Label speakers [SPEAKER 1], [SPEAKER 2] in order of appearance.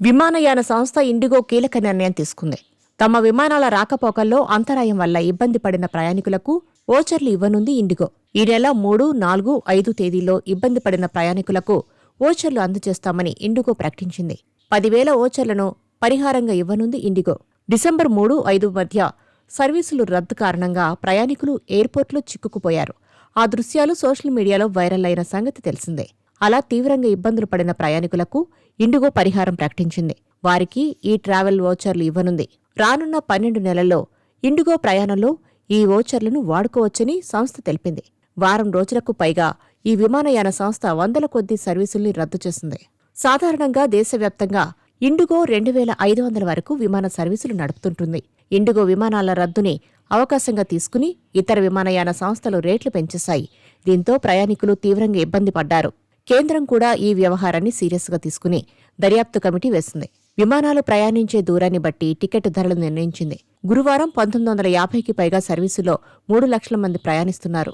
[SPEAKER 1] విమానయాన సంస్థ ఇండిగో కీలక నిర్ణయం తీసుకుంది. తమ విమానాల రాకపోకల్లో అంతరాయం వల్ల ఇబ్బంది పడిన ప్రయాణికులకు ఓచర్లు ఇవ్వనుంది ఇండిగో. ఈ నెల మూడు నాలుగు ఐదు తేదీల్లో ఇబ్బంది పడిన ప్రయాణికులకు ఓచర్లు అందజేస్తామని ఇండిగో ప్రకటించింది. పదివేల ఓచర్లను పరిహారంగా ఇవ్వనుంది ఇండిగో. డిసెంబర్ మూడు ఐదు మధ్య సర్వీసులు రద్దు కారణంగా ప్రయాణికులు ఎయిర్పోర్ట్లో చిక్కుకుపోయారు. ఆ దృశ్యాలు సోషల్ మీడియాలో వైరల్ అయిన సంగతి తెలిసిందే. అలా తీవ్రంగా ఇబ్బందులు పడిన ప్రయాణికులకు ఇండిగో పరిహారం ప్రకటించింది. వారికి ఈ ట్రావెల్ ఓచర్లు ఇవ్వనుంది. రానున్న పన్నెండు నెలల్లో ఇండిగో ప్రయాణంలో ఈ ఓచర్లను వాడుకోవచ్చని సంస్థ తెలిపింది. వారం రోజులకు పైగా ఈ విమానయాన సంస్థ వందల కొద్దీ సర్వీసుల్ని రద్దు చేసింది. సాధారణంగా దేశవ్యాప్తంగా ఇండిగో రెండు వేల ఐదు వందల వరకు విమాన సర్వీసులు నడుపుతుంటుంది. ఇండిగో విమానాల రద్దుని అవకాశంగా తీసుకుని ఇతర విమానయాన సంస్థలు రేట్లు పెంచేశాయి. దీంతో ప్రయాణికులు తీవ్రంగా ఇబ్బంది పడ్డారు. కేంద్రం కూడా ఈ వ్యవహారాన్ని సీరియస్గా తీసుకుని దర్యాప్తు కమిటీ వేసింది. విమానాలు ప్రయాణించే దూరాన్ని బట్టి టికెట్ ధరలు నిర్ణయించింది. గురువారం పంతొమ్మిది వందల యాభైకి పైగా సర్వీసులో మూడు లక్షల మంది ప్రయాణిస్తున్నారు.